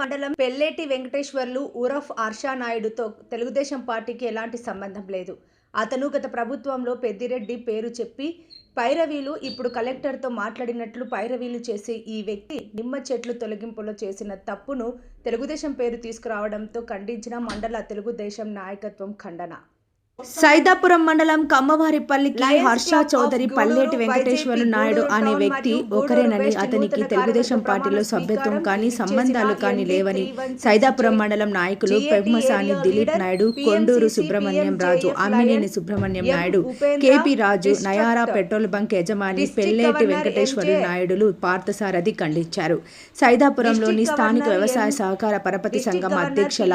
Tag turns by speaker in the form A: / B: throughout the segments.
A: మండలం పెల్లేటి వెంకటేశ్వర్లు ఉరఫ్ హర్షా నాయుడుతో తెలుగుదేశం పార్టీకి ఎలాంటి సంబంధం లేదు. అతను గత ప్రభుత్వంలో పెద్దిరెడ్డి పేరు చెప్పి పైరవీలు ఇప్పుడు కలెక్టర్తో మాట్లాడినట్లు పైరవీలు చేసే ఈ వ్యక్తి నిమ్మ చెట్లు తొలగింపులో చేసిన తప్పును తెలుగుదేశం పేరు తీసుకురావడంతో ఖండించిన మండల తెలుగుదేశం నాయకత్వం ఖండన. సైదాపురం మండలం కమ్మవారిపల్లికి హర్ష చౌదరి పల్లెటి వెంకటేశ్వర నాయుడు అనే వ్యక్తి ఒకరేనని అతనికి తెలుగుదేశం పార్టీలో సభ్యత్వం కానీ సంబంధాలు కానీ లేవని సైదాపురం మండలం నాయకులు Pemmasani Dilip Naidu Konduru Subrahmanyam Raju Ammineni Subrahmanyam Naidu K P Raju Nayara petrol bunk యజమాని పెల్లేటి వెంకటేశ్వర నాయుడులు పార్థసారథి ఖండించారు. సైదాపురంలోని స్థానిక వ్యవసాయ సహకార పరపతి సంఘం అధ్యక్షుల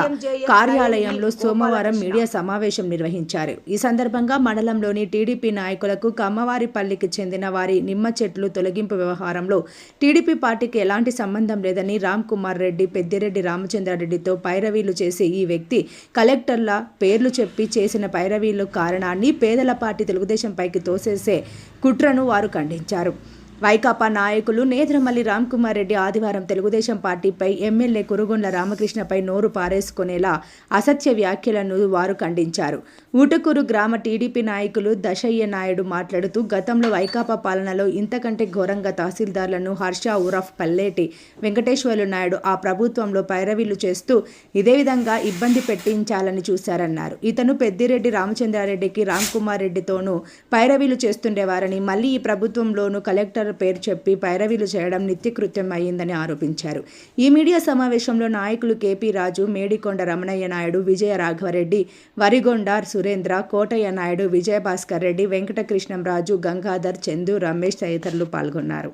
A: కార్యాలయంలో సోమవారం మీడియా సమావేశం నిర్వహించారు. ఈ సందర్భంగా మండలంలోని టీడీపీ నాయకులకు కమ్మవారిపల్లికి చెందిన వారి నిమ్మ చెట్లు తొలగింపు వ్యవహారంలో టీడీపీ పార్టీకి ఎలాంటి సంబంధం లేదని రామ్ కుమార్ రెడ్డి పెద్దిరెడ్డి రామచంద్రారెడ్డితో పైరవీలు చేసే ఈ వ్యక్తి కలెక్టర్ల పేర్లు చెప్పి చేసిన పైరవీలు కారణాన్ని పేదల పార్టీ తెలుగుదేశం పైకి తోసేసే కుట్రను వారు ఖండించారు. వైకాపా నాయకులు నేత్రమల్లి రామ్కుమార్ రెడ్డి ఆదివారం తెలుగుదేశం పార్టీపై ఎమ్మెల్యే కురుగొండ్ల రామకృష్ణపై నోరు పారేసుకునేలా అసత్య వ్యాఖ్యలను వారు ఖండించారు. ఊటకూరు గ్రామ టీడీపీ నాయకులు దశయ్య నాయుడు మాట్లాడుతూ గతంలో వైకాపా పాలనలో ఇంతకంటే ఘోరంగా తహసీల్దార్లను హర్ష ఉరఫ్ పల్లేటి వెంకటేశ్వర్లు నాయుడు ఆ ప్రభుత్వంలో పైరవీలు చేస్తూ ఇదే విధంగా ఇబ్బంది పెట్టించాలని చూశారన్నారు. ఇతను పెద్దిరెడ్డి రామచంద్రారెడ్డికి రామ్కుమార్ రెడ్డితోనూ పైరవీలు చేస్తుండేవారని మళ్ళీ ఈ ప్రభుత్వంలోనూ కలెక్టర్ పేరు చెప్పి పైరవీలు చేయడం నిత్యకృత్యం అయ్యిందని ఆరోపించారు. ఈ మీడియా సమావేశంలో నాయకులు కేపీ రాజు మేడికొండ రమణయ్య నాయుడు విజయ రాఘవరెడ్డి వరిగొండ సురేంద్ర కోటయ్య నాయుడు విజయభాస్కర్ రెడ్డి వెంకటకృష్ణం రాజు గంగాధర్ చందు రమేష్ తదితరులు పాల్గొన్నారు.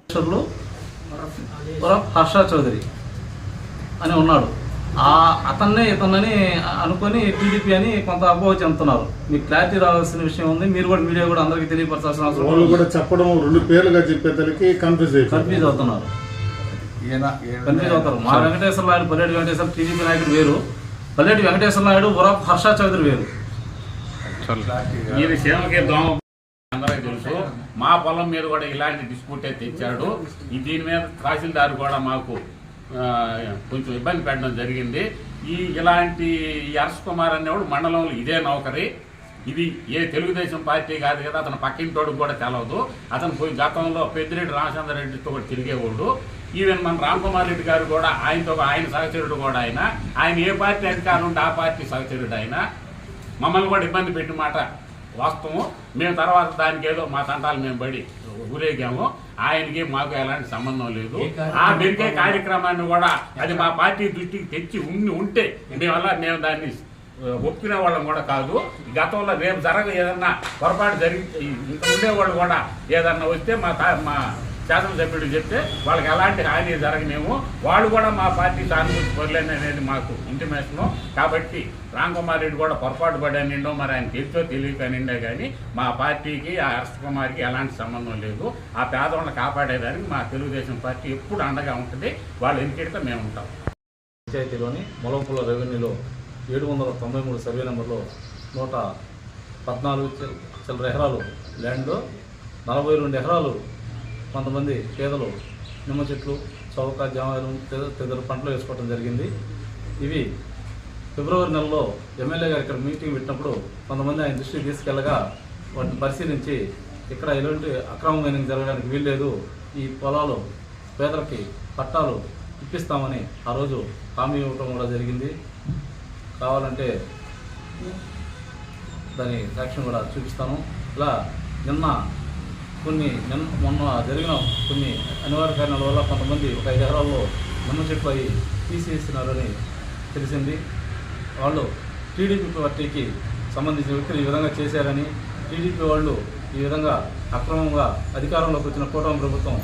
B: హర్ష చౌదరి అని ఉన్నాడు. ఆ అతన్నే ఇతనని అనుకొని టీడీపీ అని కొంత అపోహ చెందుతున్నారు. మీకు క్లారిటీ రావాల్సిన విషయం ఉంది. మీరు కూడా మీడియా కూడా అందరికీ తెలియపరచాల్సిన అవసరం
C: వాళ్ళు. కూడా చెప్పడం రెండు పేర్లుగా చెప్పేదానికి కన్ఫ్యూజ్
B: కన్ఫ్యూజ్ అవుతున్నారు. కన్ఫ్యూజ్ అవుతారు. మా వెంకటేశ్వర నాయుడు పల్లెటి వెంకటేశ్వర టీడీపీ నాయకుడు వేరు. పల్లెటి వెంకటేశ్వర నాయుడు ఉరఫ్ హర్ష చౌదరి వేరు.
D: దోమ అందరికీ తెలుసు. మా పొలం మీద కూడా ఇలాంటి డిస్ప్యూటే తెచ్చాడు. ఈ దీని మీద తహసీల్దార్ కూడా మాకు కొంచెం ఇబ్బంది పెట్టడం జరిగింది. ఈ ఇలాంటి అరస్ కుమార్ అనేవాడు మండలంలో ఇదే నౌకరి. ఇది ఏ తెలుగుదేశం పార్టీ కాదు కదా అతను పక్కింటోడికి కూడా తెలవదు. అతను పోయి గతంలో పెద్దిరెడ్డి రామచంద్ర రెడ్డితో కూడా తిరిగేవాడు. ఈవెన్ మన రామ్ కుమార్ రెడ్డి గారు కూడా ఆయనతో ఆయన సహచరుడు కూడా ఆయన. ఆయన ఏ పార్టీ అధికారం ఉంటే ఆ పార్టీ సహచరుడు ఆయన. మమ్మల్ని కూడా ఇబ్బంది పెట్టిన మాట వాస్తవం. మేము తర్వాత దానికి ఏదో మా తంటాలు మేము పడి ఊరేగాము. ఆయనకి మాకు ఎలాంటి సంబంధం లేదు. ఆ బెరికే కార్యక్రమాన్ని కూడా అది మా పార్టీ దృష్టికి తెచ్చి ఉండి ఉంటే మేమల్లా మేము దాన్ని ఆ, ఒప్పుకునే వాళ్ళం కూడా కాదు. గతంలో రేపు జరగ ఏదన్నా పొరపాటు జరిగి ఇంకా ఉండేవాళ్ళు కూడా ఏదన్నా వస్తే మా మా శాసనసభ్యుడు చెప్తే వాళ్ళకి ఎలాంటి హాని జరగనేమో వాళ్ళు కూడా మా పార్టీ సానుభూతి పొరలేని అనేది మాకు ఇంటిమేషన్ కాబట్టి రామ్ కుమార్ రెడ్డి కూడా పొరపాటు పడానిండో మరి ఆయన తెలుసో తెలియక నిండే కానీ మా పార్టీకి ఆ హర్ష కుమార్కి ఎలాంటి సంబంధం లేదు. ఆ పేదవాళ్ళని కాపాడేదానికి మా తెలుగుదేశం పార్టీ ఎప్పుడు అండగా ఉంటుంది. వాళ్ళు ఎందుకంటే మేము ఉంటాం.
B: పంచాయతీలోని మొలంపుల రెవెన్యూలో ఏడు వందల తొంభై మూడు సర్వే నెంబర్లో నూట పద్నాలుగు చిల్లర ఎకరాలు ల్యాండ్లో నలభై రెండు ఎకరాలు కొంతమంది పేదలు నిమ్మ చెట్లు చౌక జామలు తదితర పంటలు వేసుకోవడం జరిగింది. ఇవి ఫిబ్రవరి నెలలో ఎమ్మెల్యే గారు ఇక్కడ మీటింగ్ పెట్టినప్పుడు కొంతమంది ఆయన దృష్టికి తీసుకెళ్ళగా వాటిని పరిశీలించి ఇక్కడ ఎలాంటి అక్రమంగా జరగడానికి వీల్లేదు ఈ పొలాలు పేదలకి పట్టాలు ఇప్పిస్తామని ఆ రోజు హామీ ఇవ్వటం కూడా జరిగింది. కావాలంటే దాని సాక్ష్యం కూడా చూపిస్తాను. ఇలా నిన్న కొన్ని నిన్న మొన్న జరిగిన కొన్ని అనివార్య కారణాల వల్ల కొంతమంది ఒక ఐదు ఎకరాల్లో నిమ్మ చెట్టు అవి తీసేస్తున్నారని తెలిసింది. వాళ్ళు టీడీపీ పార్టీకి సంబంధించిన వ్యక్తులు ఈ విధంగా చేశారని టీడీపీ వాళ్ళు ఈ విధంగా అక్రమంగా అధికారంలోకి వచ్చిన కూటమి ప్రభుత్వం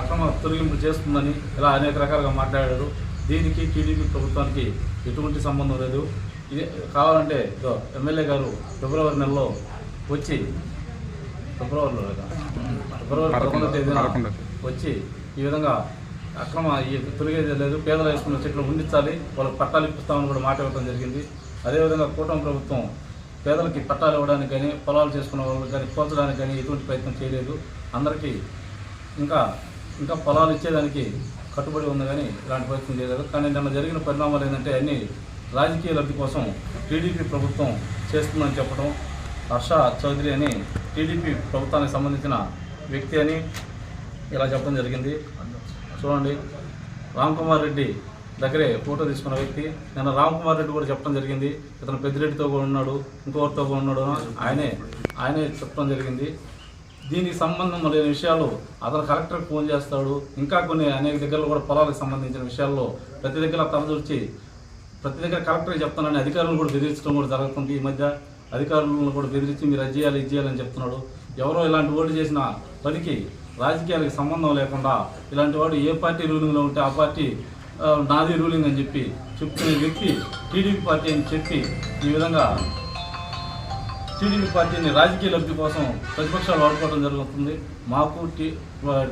B: అక్రమ తొలగింపు చేస్తుందని ఇలా అనేక రకాలుగా మాట్లాడారు. దీనికి టీడీపీ ప్రభుత్వానికి ఎటువంటి సంబంధం లేదు. ఇది కావాలంటే ఎమ్మెల్యే గారు ఫిబ్రవరి నెలలో వచ్చి ఫిబ్రవరిలో ఫిబ్రవరి పదకొండవ తేదీన వచ్చి ఈ విధంగా అక్రమ తొలగేది లేదు పేదలు వేసుకున్న చెట్లు ఉండించాలి వాళ్ళకి పట్టాలు ఇప్పిస్తామని కూడా మాట ఇవ్వడం జరిగింది. అదేవిధంగా కూటమి ప్రభుత్వం పేదలకి పట్టాలు ఇవ్వడానికి కానీ పొలాలు చేసుకున్న వాళ్ళకి కానీ పోల్చడానికి కానీ ఎటువంటి ప్రయత్నం చేయలేదు. అందరికీ ఇంకా ఇంకా పొలాలు ఇచ్చేదానికి కట్టుబడి ఉంది కానీ ఇలాంటి ప్రయత్నం చేయలేదు. కానీ నిన్న జరిగిన పరిణామాలు ఏంటంటే అన్ని రాజకీయ లబ్ధి కోసం టీడీపీ ప్రభుత్వం చేస్తుందని చెప్పడం హర్ష చౌదరి అని టీడీపీ ప్రభుత్వానికి సంబంధించిన వ్యక్తి అని ఇలా చెప్పడం జరిగింది. చూడండి రామ్ కుమార్ రెడ్డి దగ్గరే ఫోటో తీసుకున్న వ్యక్తి. నిన్న రామ్ కుమార్ రెడ్డి కూడా చెప్పడం జరిగింది. ఇతను పెద్దిరెడ్డితో కూడా ఉన్నాడు ఇంకొకరితో కూడా ఉన్నాడు అని ఆయనే ఆయనే చెప్పడం జరిగింది. దీనికి సంబంధం లేని విషయాలు అతను కలెక్టర్కి ఫోన్ చేస్తాడు. ఇంకా కొన్ని అనేక దగ్గరలో కూడా పొలాలకు సంబంధించిన విషయాల్లో ప్రతి దగ్గర తలదూర్చి ప్రతి దగ్గర కలెక్టర్కి చెప్తానని అధికారులను కూడా బెదిరించడం కూడా జరుగుతుంది ఈ మధ్య. అధికారులను కూడా బెదిరించి మీరు అది చేయాలి ఇది చేయాలని చెప్తున్నాడు. ఎవరో ఇలాంటి ఓట్లు చేసిన పనికి రాజకీయాలకు సంబంధం లేకుండా ఇలాంటి వాడు ఏ పార్టీ రూలింగ్లో ఉంటే ఆ పార్టీ నాది రూలింగ్ అని చెప్పి చెప్తున్న వ్యక్తి టీడీపీ పార్టీ అని చెప్పి ఈ విధంగా టీడీపీ పార్టీని రాజకీయ లబ్ధి కోసం ప్రతిపక్షాలు వాడుకోవడం జరుగుతుంది. మాకు టీ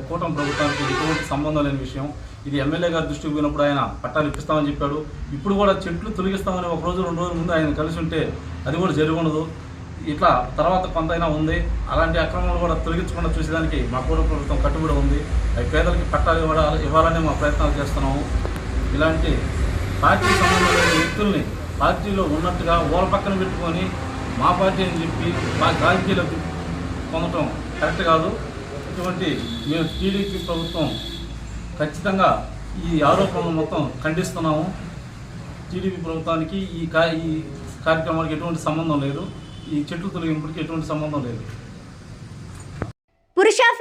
B: కూటమి ప్రభుత్వానికి ఎటువంటి సంబంధం లేని విషయం. ఇది ఎమ్మెల్యే గారి దృష్టికి పోయినప్పుడు ఆయన పట్టాలు ఇప్పిస్తామని చెప్పాడు. ఇప్పుడు కూడా చెట్లు తొలగిస్తామని ఒక రోజు రెండు రోజుల ముందు ఆయన కలిసి ఉంటే అది కూడా జరిగి ఉండదు ఇట్లా తర్వాత కొంతైనా ఉంది. అలాంటి అక్రమాలు కూడా తొలగించకుండా చూసేదానికి మా కూట ప్రభుత్వం కట్టుబడి ఉంది. అవి పేదలకి పట్టాలు ఇవ్వాలి ఇవ్వాలని మా ప్రయత్నాలు చేస్తున్నాము. ఇలాంటి పార్టీ సంబంధం వ్యక్తుల్ని పార్టీలో ఉన్నట్టుగా ఓల పక్కన పెట్టుకొని మా పార్టీ అని చెప్పి మా రాజకీయాలకు పొందటం కరెక్ట్ కాదు. ఇటువంటి మేము టీడీపీ ప్రభుత్వం ఖచ్చితంగా ఈ ఆరోపణలు మొత్తం ఖండిస్తున్నాము. టీడీపీ ప్రభుత్వానికి ఈ కా ఈ కార్యక్రమానికి ఎటువంటి సంబంధం లేదు. ఈ చెట్లు తొలగింపుడికి ఎటువంటి సంబంధం లేదు.